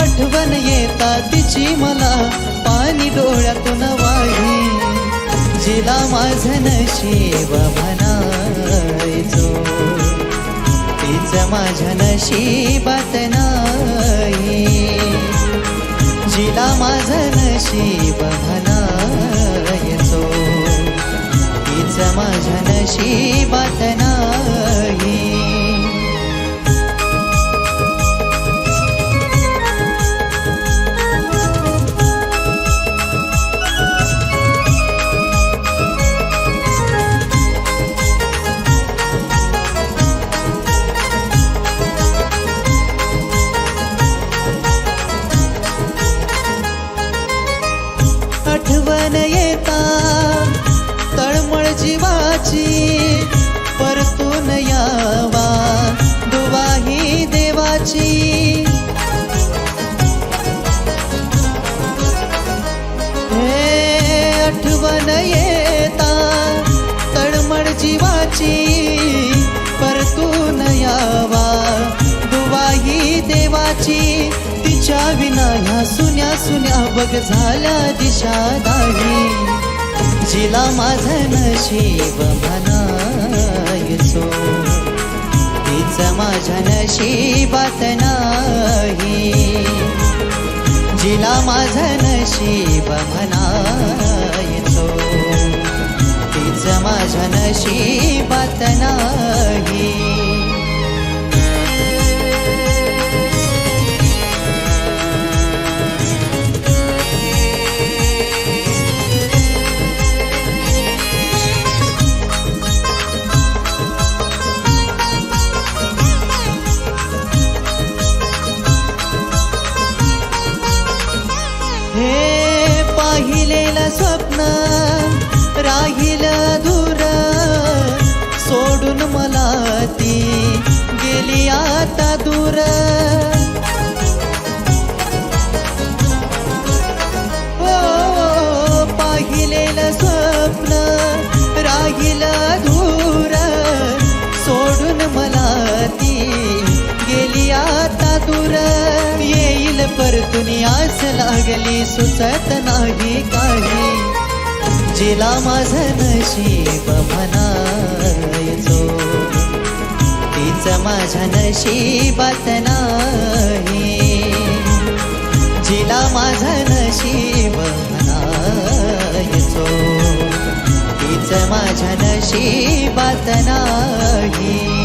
आठवण येता तिची मला पाणी डोळ्यातून वाही जिला माझं नशीब म्हणायचो. तीच माझ्या नशिबात नाही जिला माझं नशीब म्हणायचो. तीच माझ्या नशिबात नाही. जीवाची परतून यावा दुवाही देवाची. हे आठवण येता तळमळ जीवाची परतून यावा दुवाही देवाची. तिच्या विना ह्या सुन्या सुन्या बघ झाल्या दिशा दाही जिला माझं नशीब म्हणायचो. तीच माझ्या नशिबात नाही. जिला माझं नशीब म्हणायचो. तीच माझ्या नशिबात नाही. परतून आस लागली सुचत नाही काही. जिला माझं नशीब म्हणायचो. तीच माझ्या नशीबात नाही. जिला माझं नशीब म्हणायचो. तीच माझ्या नशीबात नाही.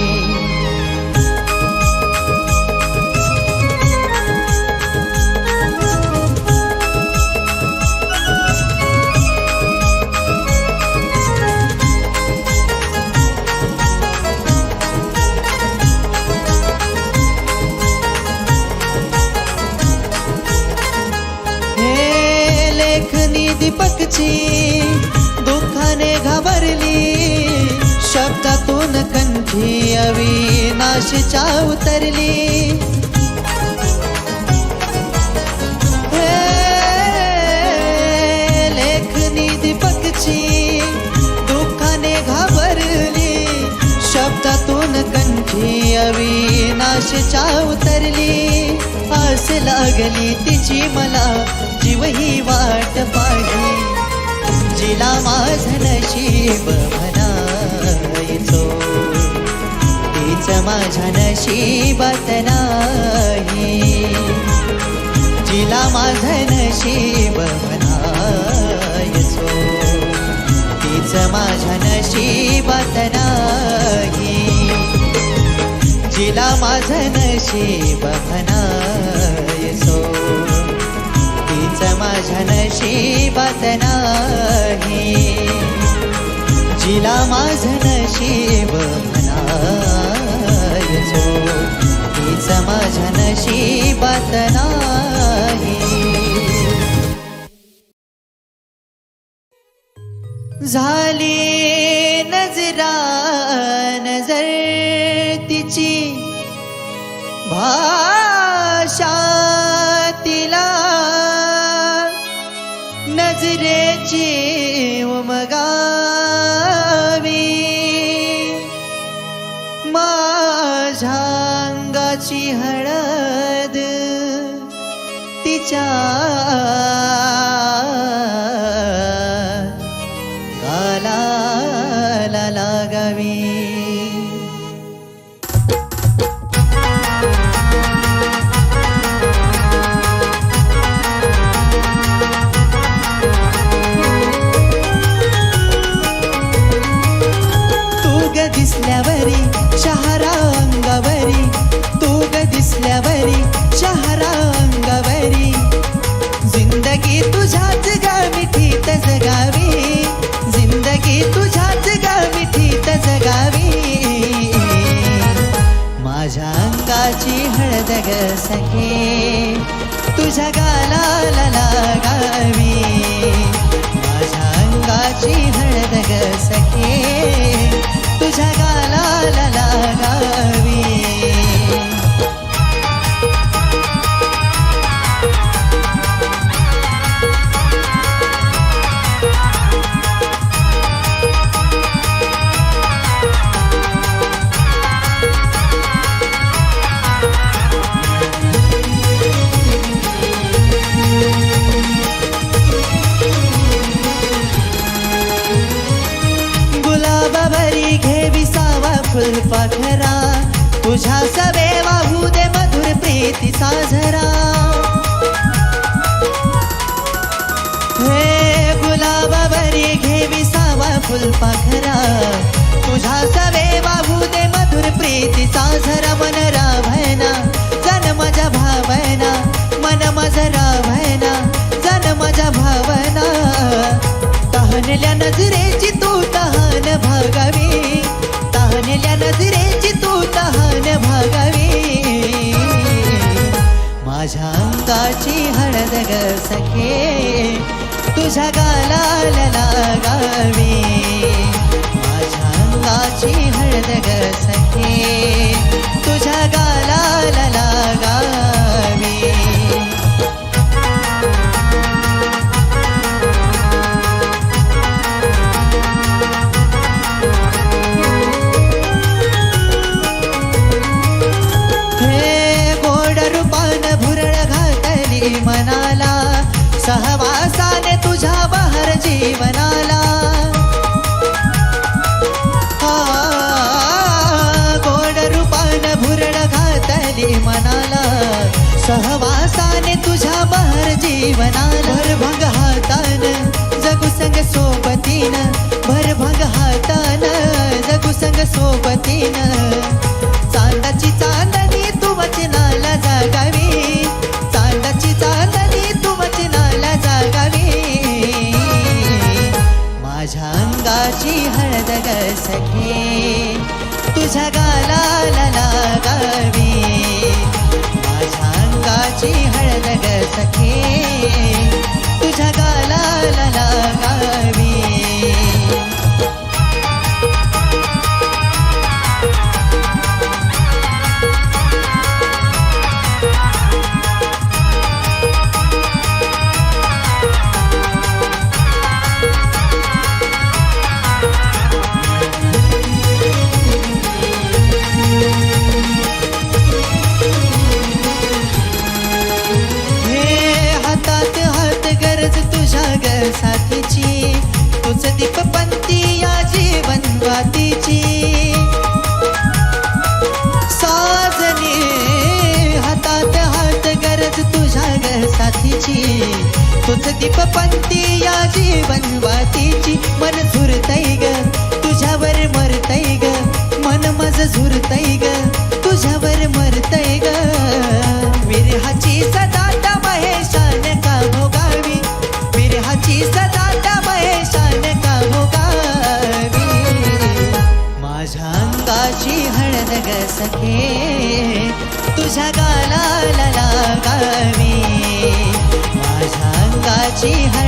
दीपकची दुःखाने घाबरली शब्दातून कंठी अविनाशच्या उतरली. हे लेखनी दीपकची दुःखाने घाबरली शब्दातून कंठी अविनाशच्या उतरली. आस लागली तिची मला जीव ही वाट पाहिली. जिला माझ नशीब म्हणायचो तीच माझ्या नशिबात नाही. जिला माझ नशीब म्हणायचो तीच माझ्या नशिबात नाही. जिला माझं नशीब म्हणा तीच माझ्या नशिबात नाही जिला माझं नशीब म्हणायचो तीच माझ्या नशिबात नाही झाली नजरा नजर तिची. भा नजरेची उमगावी माझ्या अंगाची हळद तिच्या जग ग सखे तुझ्या गालाला लागावी माझ्या अंगाची हळद ग सखे. पाखरा तुझ्या सवे वाहू दे मधुर प्रीती साजरा. हे गुलाबावरी घे विसावा फुलपाखरा तुझ्या सवे वाहू दे मधुर प्रीती साजरा. मन राभना जन माझ्या भावना मन माझा राभना जन माझ्या भावना तहानल्या नजरेची तू तहान भागावी. मानल्या नजरेची तू तहान भागावी. माझ्या अंगाची हळद ग सखे तुझ्या गालाला लागावी माझ्या अंगाची हळद ग सखे बहर भर भरभंग हातान जगू संग सोबतीन भरभंग हातान जगू संग सोबतीन. चांदाची चांदणी तू वचनाला जागावी चांदाची चांदणी तू वचनाला जागावी. माझ्या अंगाची हळद सखे तुझ्या गालाला लागावी. हळद तुझ दीपपंती या जीवन वातीची. मन झुरतय ग तुझ्यावर मरतय ग. मन मज झुरतय ग तुझ्यावर मरतय ग. विरहाची सदाता महेशान का भोगावी? विरहाची सदाता महेशान का भोगावी? माझ्या अंगाची हळद ग सखे तुझ्या गालाला लागावी.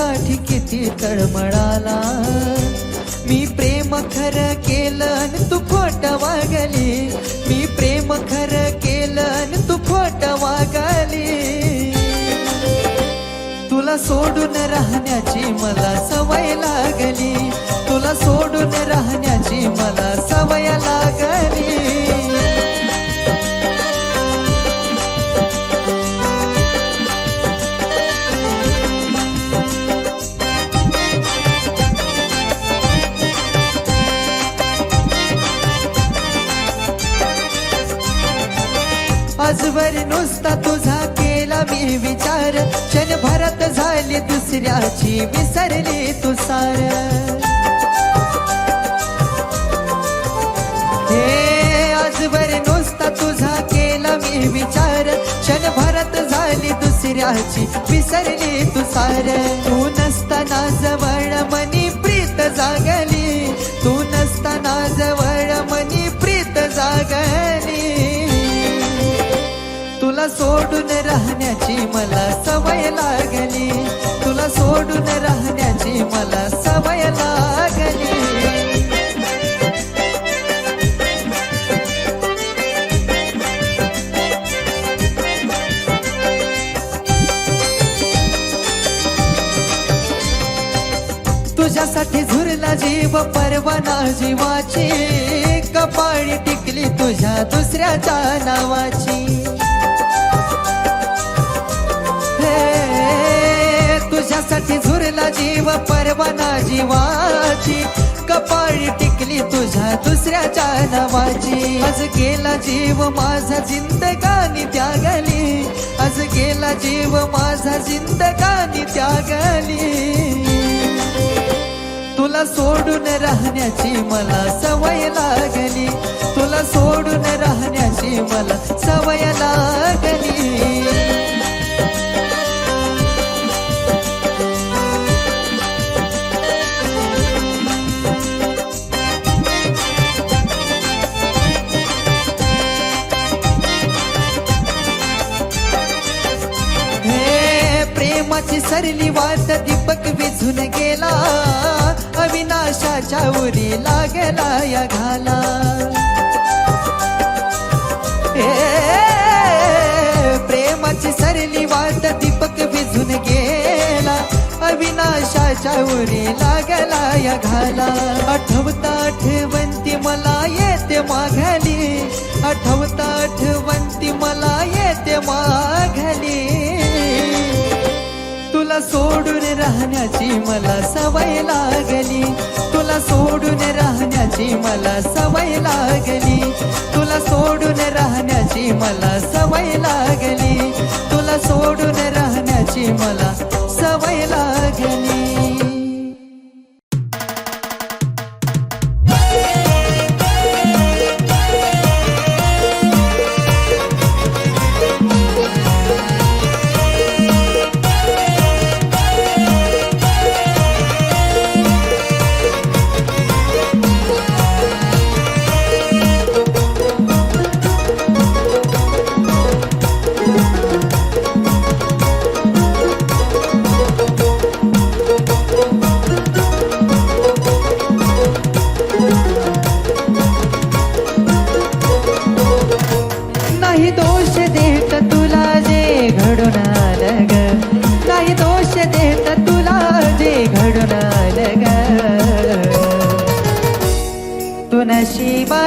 तुझ्यासाठी किती तळमळाला. मी प्रेम खरं केलं आणि तू खोट वागली. मी प्रेम खरं केलं अन तू खोट वागली. तुला सोडून राहण्याची मला सवय लागली. तुला सोडून राहण्याची मला सवय लागली. वचन भरत झाली दुसऱ्याची विसरली तुसार. हे आजवर नुसता तुझा केला मी विचार. क्षणभरात झाली दुसऱ्याची विसरली तुसार. तू नसताना जवळ मनी प्रीत जागली. तू नसताना जवळ मनी प्रीत जागली. तुला सोडून राहण्याची मला सवय लागली. तुला सोडून राहण्याची मला सवय लागली. तुझ्यासाठी झुरला जीव परवाना जीवाची. कपाळी टिकली तुझ्या दुसऱ्याच्या नावाची तुझ्यासाठी झुरला जीव परवाना जीवाची. कपाळी टिकली तुझ्या दुसऱ्याच्या नावाची. आज गेला जीव माझा जिंदगानी त्यागली. आज गेला जीव माझा जिंदगानी त्यागली. तुला सोडून राहण्याची मला सवय लागली. तुला सोडून राहण्याची मला सवय अविनाशाच्या उरी लागला या घाला प्रेमाची सरली वाट दीपक विझून गेला। अविनाशाच्या उरी लागला या घाला। आठवता आठवंती मला येते माघाली। आठवता आठवंती मला येते माघाली। तुला सोडून राहण्याची मला सवय लागली। राहण्याची मला सवय लागली. तुला सोडून राहण्याची मला सवय लागली. तुला सोडून राहण्याची मला सवय लागली.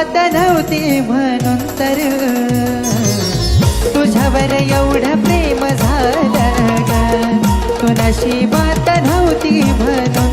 नशिबात नव्हती म्हणून तर. तुझ्यावर एवढं प्रेम झालं ग. बात नव्हती म्हणून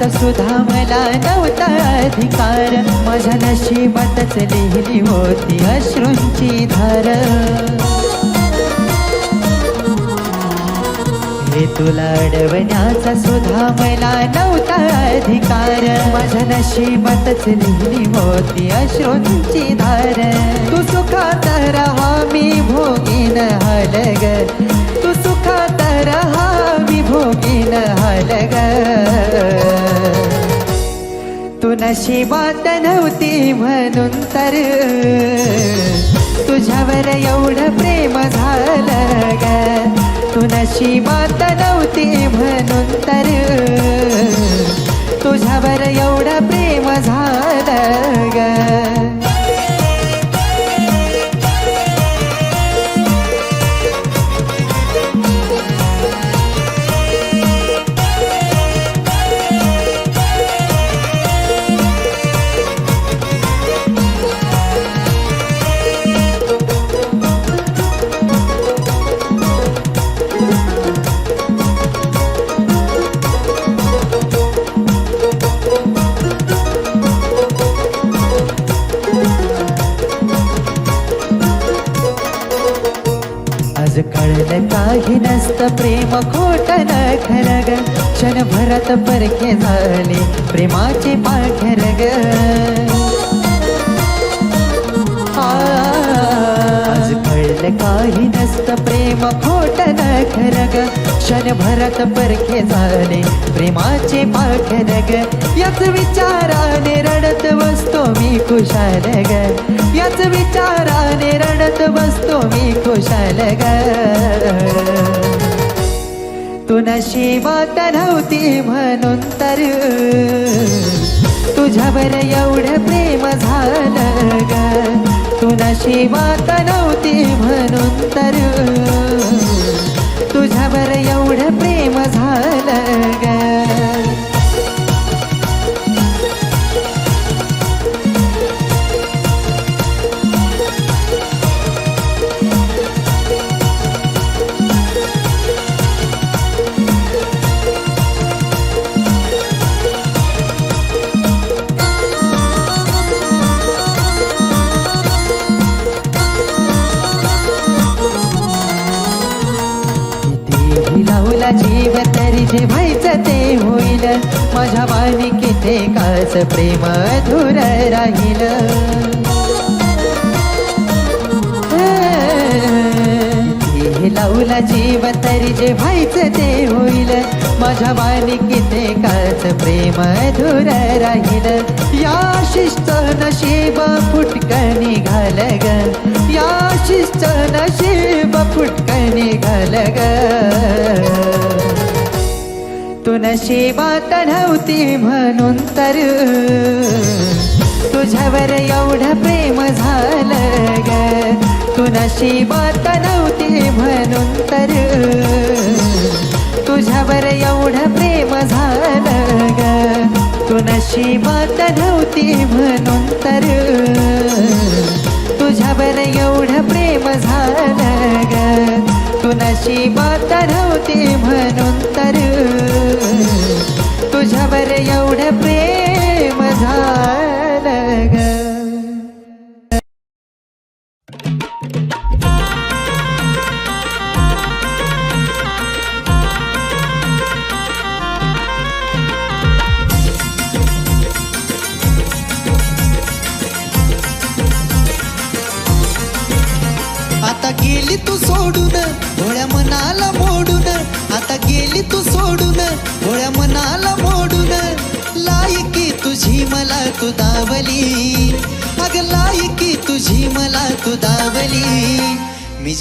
प्रेमात सुद्धा मला नव्हता अधिकार. माझ्या नशिबातच लिहिली होती अश्रूंची धार. हे तुला अडवण्याचा सुद्धा मला नव्हता अधिकार. माझ्या नशिबातच लिहिली होती अश्रूंची धार. तू सुखात राहा मी भोगीन हलग. तू सुखात राहा मी भोगीन हलग. नशिबात नव्हती म्हणून तर. तुझ्यावर एवढं प्रेम झालं ग. तू नशिबात नव्हती म्हणून तर. तुझ्यावर एवढं प्रेम झालं ग. काही प्रेम खोट न खरग ग. क्षणभरात परखे झाले प्रेमाचे पाखर ग. कळलं काही नसतं प्रेम खोट न खरग ग. क्षणभरात परखे झाले प्रेमाचे पाखर ग. याच विचाराने रडत बसतो मी खुशाल ग. याच विचाराने रडत बसतो मी खुशाल ग. तू नशिबात नव्हती म्हणून तर. तुझ्यावर एवढं प्रेम झालं ग. तू नशिबात नव्हती म्हणून तर. तुझ्यावर एवढं प्रेम झालं ग. ते होईल. माझ्या मालिकेते काच प्रेम धुर राहील. लावला जीव तरी जे व्हायचं ते होईल. माझ्या मालिकेते काच प्रेम धुर राहील. या शिस्त नशीब फुटकणी घाल ग या शिस्त नशीब फुटकणी घाल ग तू नशिबात नव्हती म्हणून तर. तुझ्यावर एवढं प्रेम झालं ग. तू नशिबात नव्हती म्हणून तर. तुझ्यावर एवढं प्रेम झालं ग. तू नशिबात नव्हती म्हणून तर. तुझ्यावर एवढं प्रेम झालं ग. तू नशिबात नव्हती म्हणून तर. एवढं प्रेम झालं.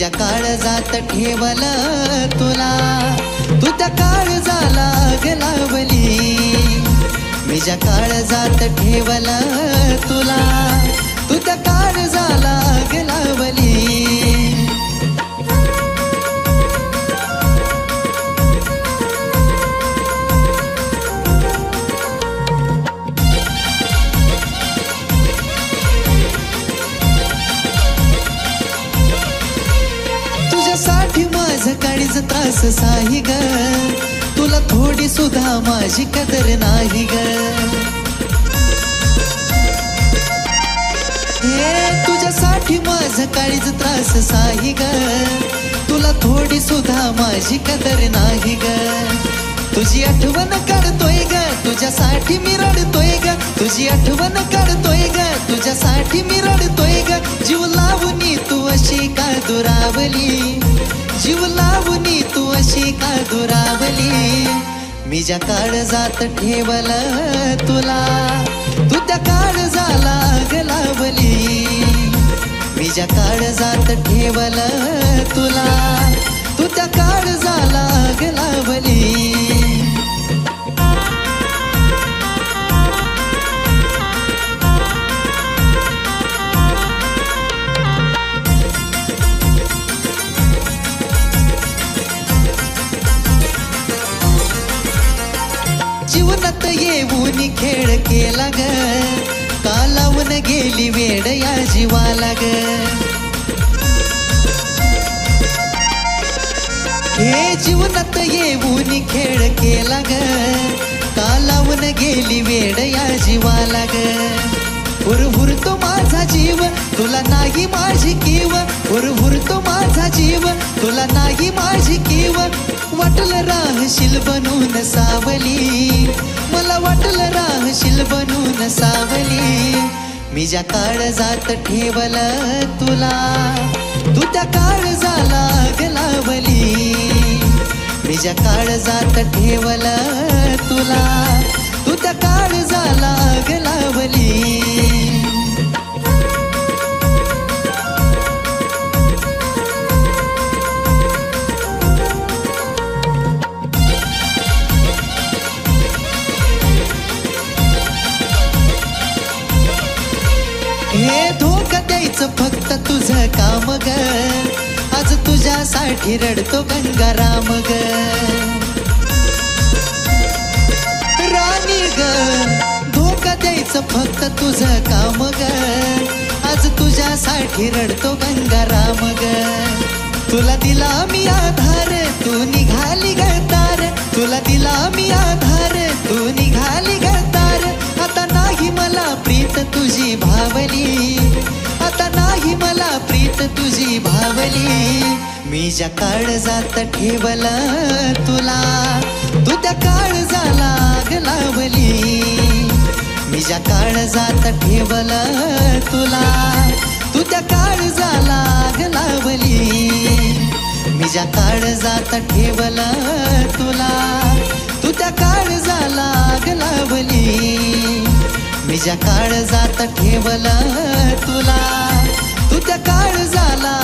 मी काळजात काळ ठेवल तुला. तू त्या काळ झाला ग लावली मी ज्या काळ ठेवल तुला. तू त्या काळ झाला ग लावली तुझ्यासाठी साही ग. तुला थोडी सुद्धा माझी कदर नाही ग. हे तुझ्यासाठी माझ काळीच त्रास साही ग. तुला थोडी सुद्धा माझी कदर नाही ग. तुझी आठवण करतोय तुझ्यासाठी मी रडतोय ग. तुझी आठवण काढतोय ग. तुझ्यासाठी मी रडतोय ग. जीव लावणी तू अशी का दुरावली? जीव लावणी तू अशी का दुरावली? मी ज्या काळ जात ठेवल तुला तू त्या काळ झाला लावली. मी ज्या काळ जात ठेवल तुला तू त्या काळ झाला लावली. येऊन खेळ केला ग. का लावून गेली वेड या जीवाला ग. हे जीवनात येऊन खेळ केला ग. का लावून गेली वेड या जीवाला ग. हुरहुरतो माझा जीव तुला नाही माझी किव हुरहुरतो माझा जीव. तुला नाही माझी केव वाटलं राहशील बनून सावली. मला वाटलं राहशील बनून सावली. मी ज्या काळ जात ठेवल तुला तू त्या काळ झाला गलावली मी ज्या काळ जात ठेवल तुला तू त्या काळ झाला गलावली आज फक्त तुझं काम ग. आज तुझ्यासाठी रडतो गंगाराम ग राणी ग धोका द्यायचं फक्त तुझं काम ग. आज तुझ्यासाठी रडतो गंगाराम ग तुला दिला मी आधार तू निघाली ग तार. तुला दिला मी आधार तू निघाली ग तार. आता नाही मला प्रीत तुझी भावली. आता नाही मला प्रीत तुझी भावली. मी ज्या काळ जात ठेवल तुला तू त्या काळ झाला लावली. मी ज्या काळ जात ठेवल तुला तू त्या काळ झाला लावली. मी ज्या काळ जात ठेवल तुला तू त्या काळ झाला लावली. मी ज्या काळ जात ठेवल तुला. तू त्या काळ झाला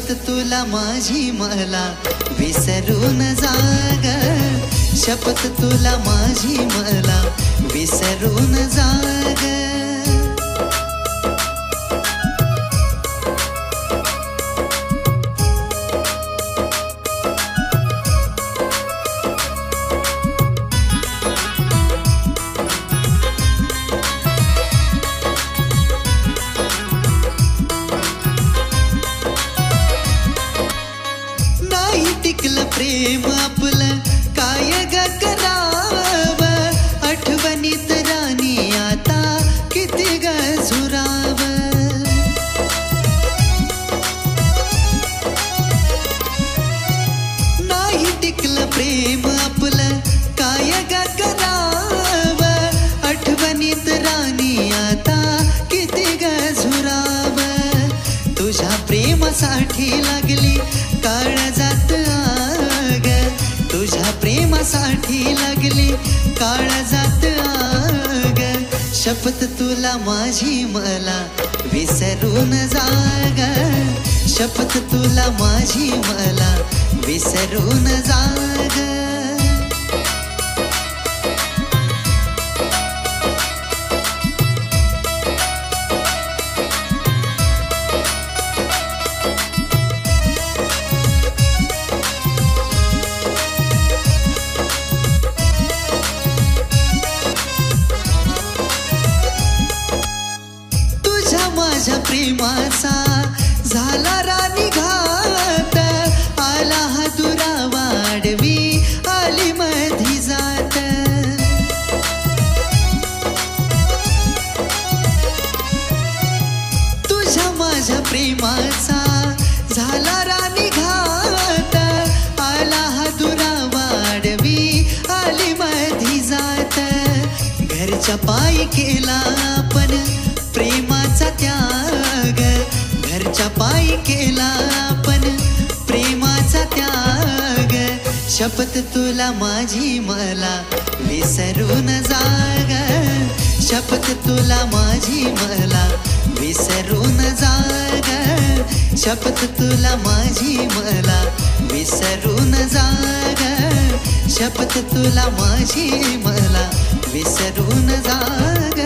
होत तुला माझी मला विसरून जाग. शपथ तुला माझी मला विसरून जाग. तुला माझी मला विसरून जाग. शपथ तुला माझी मला विसरून जाग. घरच्या पायी केला आपण. प्रेमाचा त्याग घरच्या पायी केला आपण. प्रेमाचा त्याग शपथ तुला माझी मला विसरून जाग. शपथ तुला माझी मला विसरून जाग. शपथ तुला माझी मला विसरून जाग. शपथ तुला माझी मला विसरून जाग.